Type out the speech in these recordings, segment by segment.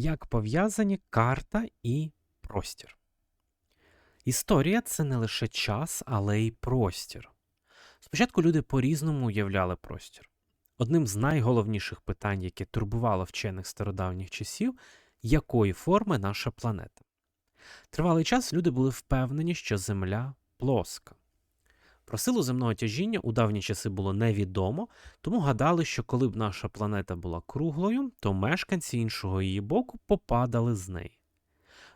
Як пов'язані карта і простір. Історія це не лише час, але й простір. Спочатку люди по-різному уявляли простір. Одним з найголовніших питань, яке турбувало вчених стародавніх часів, якої форми наша планета. Тривалий час люди були впевнені, що Земля плоска. Про силу земного тяжіння у давні часи було невідомо, тому гадали, що коли б наша планета була круглою, то мешканці іншого її боку попадали з неї.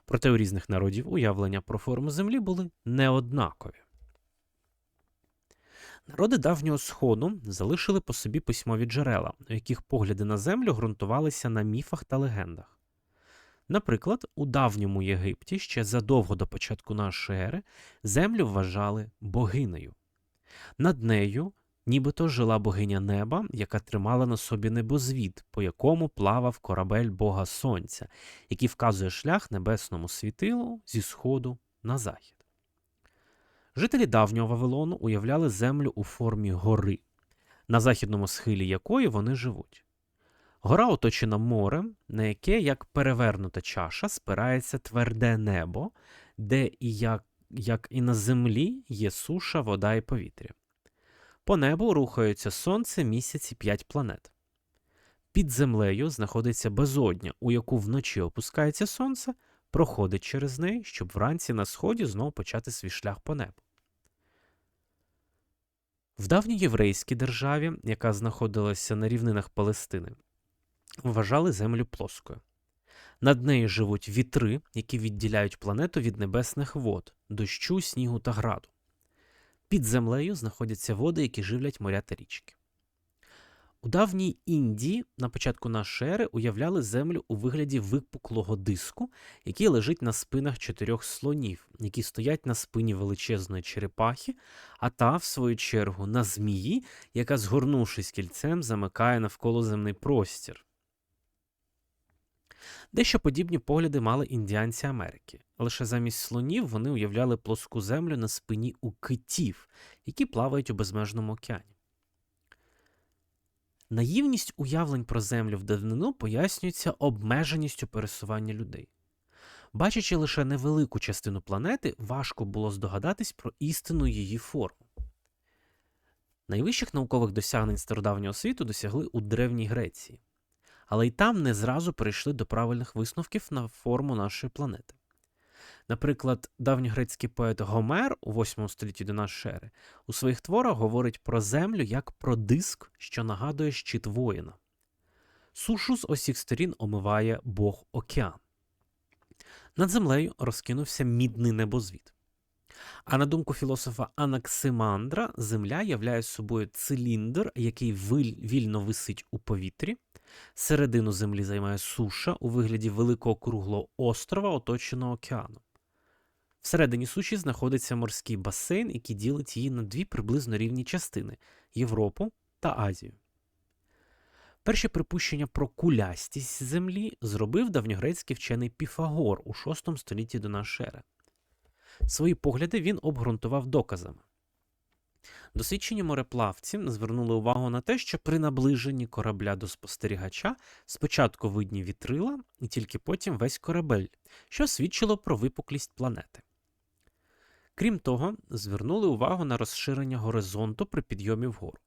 Проте у різних народів уявлення про форму Землі були неоднакові. Народи давнього Сходу залишили по собі письмові джерела, у яких погляди на землю ґрунтувалися на міфах та легендах. Наприклад, у давньому Єгипті ще задовго до початку нашої ери землю вважали богинею. Над нею нібито жила богиня неба, яка тримала на собі небозвід, по якому плавав корабель Бога Сонця, який вказує шлях небесному світилу зі сходу на захід. Жителі давнього Вавилону уявляли землю у формі гори, на західному схилі якої вони живуть. Гора оточена морем, на яке, як перевернута чаша, спирається тверде небо, де і як, як і на землі є суша, вода і повітря. По небу рухаються сонце, місяць і п'ять планет. Під землею знаходиться безодня, у яку вночі опускається сонце, проходить через неї, щоб вранці на сході знову почати свій шлях по небу. В давній єврейській державі, яка знаходилася на рівнинах Палестини, вважали землю плоскою. Над нею живуть вітри, які відділяють планету від небесних вод, дощу, снігу та граду. Під землею знаходяться води, які живлять моря та річки. У давній Індії на початку нашої ери уявляли землю у вигляді випуклого диску, який лежить на спинах чотирьох слонів, які стоять на спині величезної черепахи, а та, в свою чергу, на змії, яка, згорнувшись кільцем, замикає навколо земний простір. Дещо подібні погляди мали індіанці Америки. Лише замість слонів вони уявляли плоску землю на спині у китів, які плавають у безмежному океані. Наївність уявлень про землю в давнину пояснюється обмеженістю пересування людей. Бачачи лише невелику частину планети, важко було здогадатись про істинну її форму. Найвищих наукових досягнень стародавнього світу досягли у Древній Греції, але й там не зразу перейшли до правильних висновків на форму нашої планети. Наприклад, давньогрецький поет Гомер у 8 столітті до нашої ери у своїх творах говорить про землю як про диск, що нагадує щит воїна. Сушу з усіх сторін омиває Бог океан. Над землею розкинувся мідний небозвід. А на думку філософа Анаксимандра, земля являє собою циліндр, який вільно висить у повітрі. Середину землі займає суша у вигляді великого круглого острова, оточеного океаном. Всередині суші знаходиться морський басейн, який ділить її на дві приблизно рівні частини Європу та Азію. Перші припущення про кулястість землі зробив давньогрецький вчений Піфагор у VI столітті до нашої ери. Свої погляди він обґрунтував доказами. Досвідчені мореплавці звернули увагу на те, що при наближенні корабля до спостерігача спочатку видні вітрила, і тільки потім весь корабель, що свідчило про випуклість планети. Крім того, звернули увагу на розширення горизонту при підйомі вгору.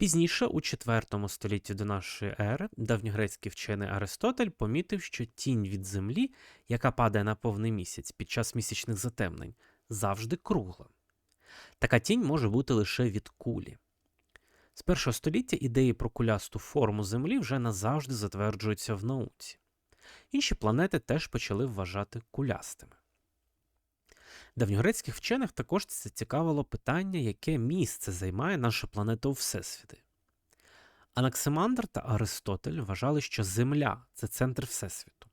Пізніше, у IV столітті до нашої ери, давньогрецький вчений Аристотель помітив, що тінь від землі, яка падає на повний місяць під час місячних затемнень, завжди кругла. Така тінь може бути лише від кулі. З першого століття ідеї про кулясту форму Землі вже назавжди затверджуються в науці. Інші планети теж почали вважати кулястими. Давньогрецьких вчених також це цікавило питання, яке місце займає наша планета у Всесвіті. Анаксимандр та Аристотель вважали, що Земля це центр Всесвіту.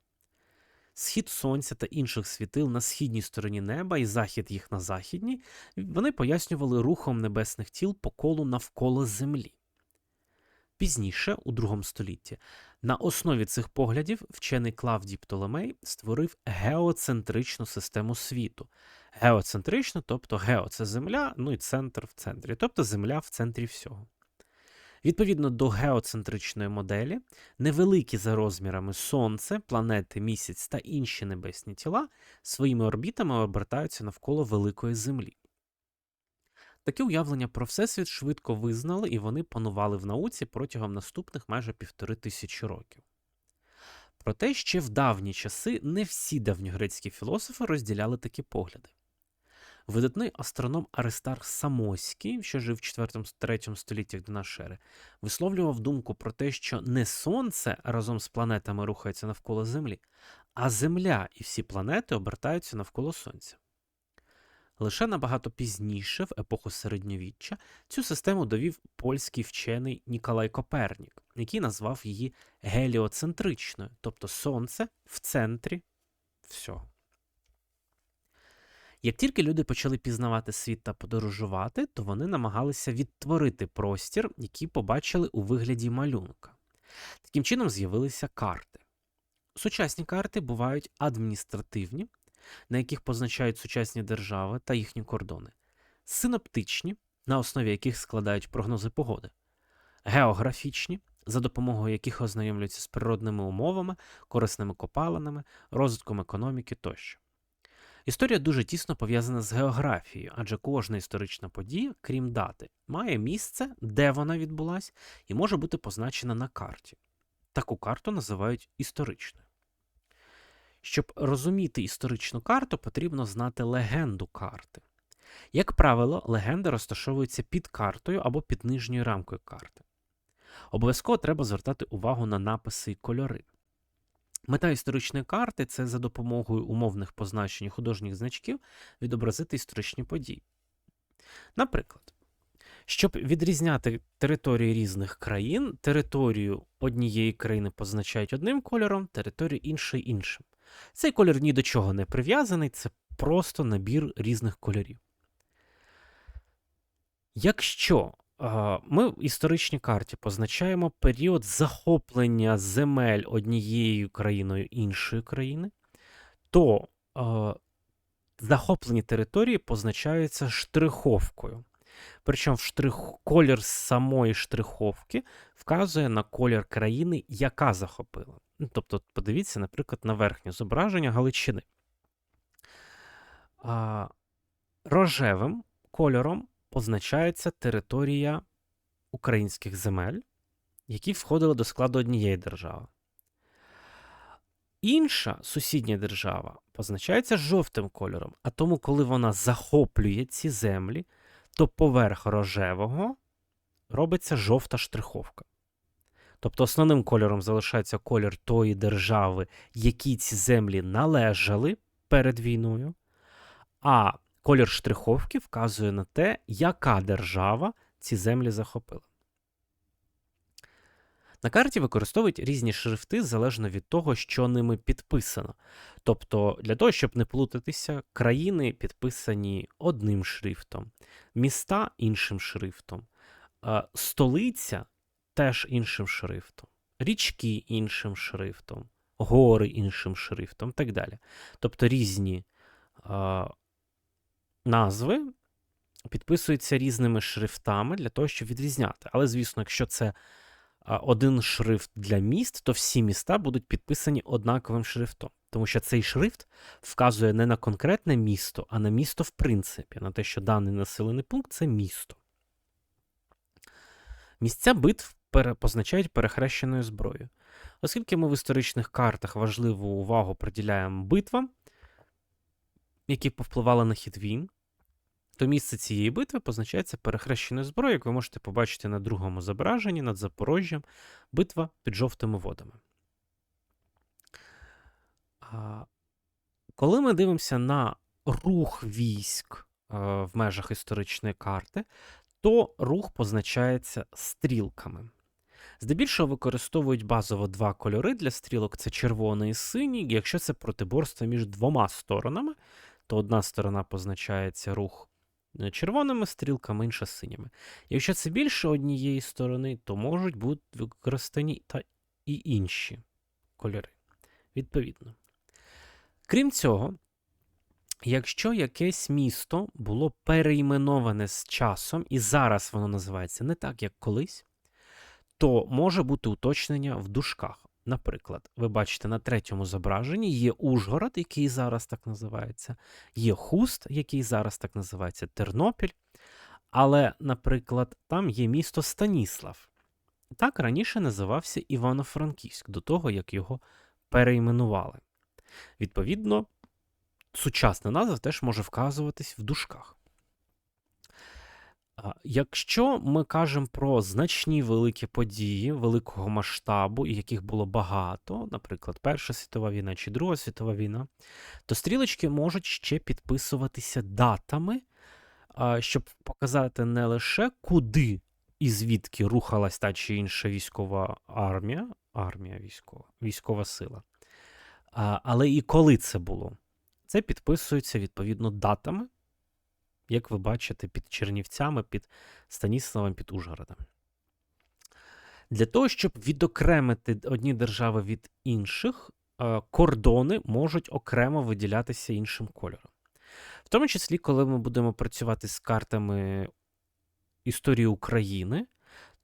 Схід сонця та інших світил на східній стороні неба і захід їх на західній, вони пояснювали рухом небесних тіл по колу навколо Землі. Пізніше, у другому столітті, на основі цих поглядів вчений Клавдій Птолемей створив геоцентричну систему світу. Геоцентричну, тобто гео це земля, ну і центр в центрі, тобто земля в центрі всього. Відповідно до геоцентричної моделі, невеликі за розмірами Сонце, планети, місяць та інші небесні тіла своїми орбітами обертаються навколо великої Землі. Таке уявлення про Всесвіт швидко визнали і вони панували в науці протягом наступних майже півтори тисячі років. Проте ще в давні часи не всі давньогрецькі філософи розділяли такі погляди. Видатний астроном Аристарх Самоський, що жив в 4-3 століттях до нашої ери, висловлював думку про те, що не Сонце разом з планетами рухається навколо Землі, а Земля і всі планети обертаються навколо Сонця. Лише набагато пізніше, в епоху середньовіччя, цю систему довів польський вчений Ніколай Копернік, який назвав її геліоцентричною, тобто Сонце в центрі всього. Як тільки люди почали пізнавати світ та подорожувати, то вони намагалися відтворити простір, який побачили у вигляді малюнка. Таким чином з'явилися карти. Сучасні карти бувають адміністративні, на яких позначають сучасні держави та їхні кордони, синоптичні, на основі яких складають прогнози погоди, географічні, за допомогою яких ознайомлюються з природними умовами, корисними копалинами, розвитком економіки тощо. Історія дуже тісно пов'язана з географією, адже кожна історична подія, крім дати, має місце, де вона відбулась, і може бути позначена на карті. Таку карту називають історичною. Щоб розуміти історичну карту, потрібно знати легенду карти. Як правило, легенда розташовується під картою або під нижньою рамкою карти. Обов'язково треба звертати увагу на написи і кольори. Мета історичної карти це за допомогою умовних позначень художніх значків відобразити історичні події. Наприклад, щоб відрізняти території різних країн, територію однієї країни позначають одним кольором, територію іншої іншим. Цей кольор ні до чого не прив'язаний, це просто набір різних кольорів. Якщо ми в історичній карті позначаємо період захоплення земель однією країною іншої країни, то захоплені території позначаються штриховкою. Причому штрих... колір самої штриховки вказує на колір країни, яка захопила. Ну, Тобто, подивіться, наприклад, на верхнє зображення Галичини. А, Рожевим кольором позначається територія українських земель, які входили до складу однієї держави. Інша сусідня держава позначається жовтим кольором, а тому, коли вона захоплює ці землі, то поверх рожевого робиться жовта штриховка. Тобто основним кольором залишається колір тої держави, якій ці землі належали перед війною, а колір штриховки вказує на те, яка держава ці землі захопила. На карті використовують різні шрифти залежно від того, що ними підписано. Тобто, для того, щоб не плутатися, країни підписані одним шрифтом, міста іншим шрифтом, столиця теж іншим шрифтом, річки іншим шрифтом, гори іншим шрифтом так далі. Тобто різні назви підписуються різними шрифтами для того, щоб відрізняти. Але, звісно, якщо це один шрифт для міст, то всі міста будуть підписані однаковим шрифтом. Тому що цей шрифт вказує не на конкретне місто, а на місто в принципі, на те, що даний населений пункт це місто. Місця битв позначають перехрещеною зброєю. Оскільки ми в історичних картах важливу увагу приділяємо битвам, які повпливали на хід війн, то місце цієї битви позначається перехрещеною зброєю, як ви можете побачити на другому зображенні над Запорожжям, битва під жовтими водами. Коли ми дивимося на рух військ в межах історичної карти, то рух позначається стрілками. Здебільшого використовують базово два кольори для стрілок це червоний і синій. Якщо це протиборство між двома сторонами, то одна сторона позначається рух е, червоними стрілками, інша синіми. Якщо це більше однієї сторони, то можуть бути використані та і інші кольори. Відповідно. Крім цього, якщо якесь місто було перейменоване з часом, і зараз воно називається не так, як колись, то може бути уточнення в дужках. Наприклад, ви бачите на третьому зображенні є Ужгород, який зараз так називається, є Хуст, який зараз так називається Тернопіль. Але, наприклад, там є місто Станіслав. Так раніше називався Івано-Франківськ, до того, як його перейменували. Відповідно, сучасна назва теж може вказуватись в дужках. Якщо ми кажемо про значні великі події великого масштабу, яких було багато, наприклад, Перша світова війна чи Друга світова війна, то стрілочки можуть ще підписуватися датами, щоб показати не лише куди і звідки рухалась та чи інша військова армія, армія військова, військова сила, але і коли це було. Це підписується відповідно датами, як ви бачите, під Чернівцями, під Станіславом, під Ужгородом. Для того, щоб відокремити одні держави від інших, е, кордони можуть окремо виділятися іншим кольором. В тому числі, коли ми будемо працювати з картами історії України,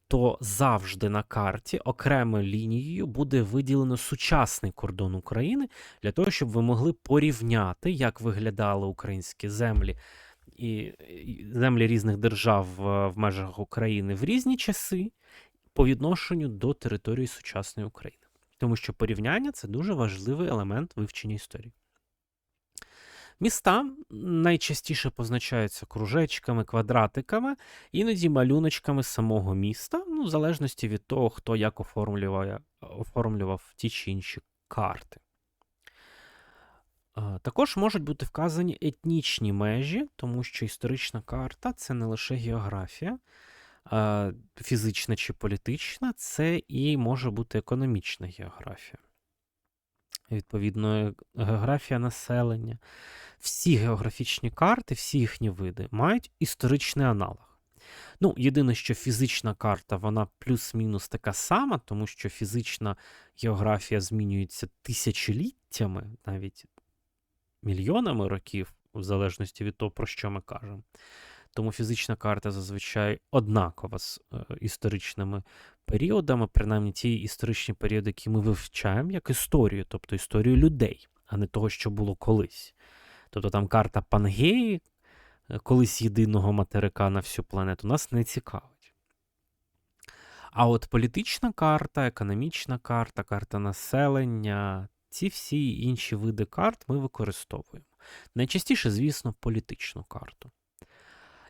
то завжди на карті окремою лінією буде виділено сучасний кордон України для того, щоб ви могли порівняти, як виглядали українські землі і землі різних держав в межах України в різні часи по відношенню до території сучасної України. Тому що порівняння це дуже важливий елемент вивчення історії. Міста найчастіше позначаються кружечками, квадратиками, іноді малюночками самого міста, ну, в залежності від того, хто як оформлював, оформлював ті чи інші карти. Також можуть бути вказані етнічні межі, тому що історична карта це не лише географія, фізична чи політична, це і може бути економічна географія. Відповідно, географія населення. Всі географічні карти, всі їхні види мають історичний аналог. Ну, єдине, що фізична карта, вона плюс-мінус така сама, тому що фізична географія змінюється тисячоліттями, навіть мільйонами років, в залежності від того, про що ми кажемо. Тому фізична карта зазвичай однакова з е, історичними періодами, принаймні ті історичні періоди, які ми вивчаємо як історію, тобто історію людей, а не того, що було колись. Тобто там карта Пангеї, е, колись єдиного материка на всю планету, нас не цікавить. А от політична карта, економічна карта, карта населення, ці всі інші види карт ми використовуємо. Найчастіше, звісно, політичну карту.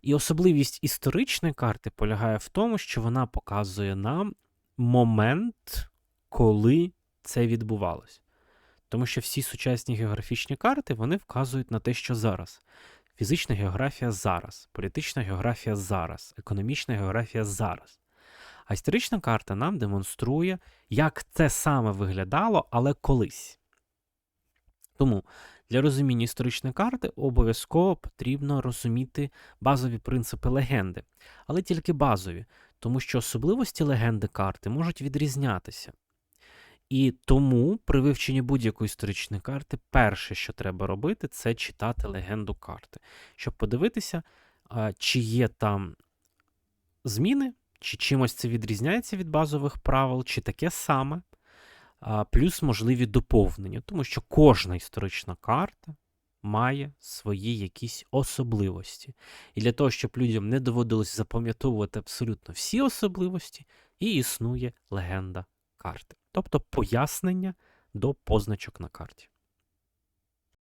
І особливість історичної карти полягає в тому, що вона показує нам момент, коли це відбувалось. Тому що всі сучасні географічні карти вони вказують на те, що зараз. Фізична географія зараз, політична географія зараз, економічна географія зараз. А історична карта нам демонструє, як це саме виглядало, але колись. Тому для розуміння історичної карти обов'язково потрібно розуміти базові принципи легенди, але тільки базові, тому що особливості легенди карти можуть відрізнятися. І тому при вивченні будь-якої історичної карти, перше, що треба робити, це читати легенду карти, щоб подивитися, чи є там зміни, чи чимось це відрізняється від базових правил, чи таке саме, плюс можливі доповнення, тому що кожна історична карта має свої якісь особливості. І для того, щоб людям не доводилось запам'ятовувати абсолютно всі особливості, і існує легенда карти, тобто пояснення до позначок на карті.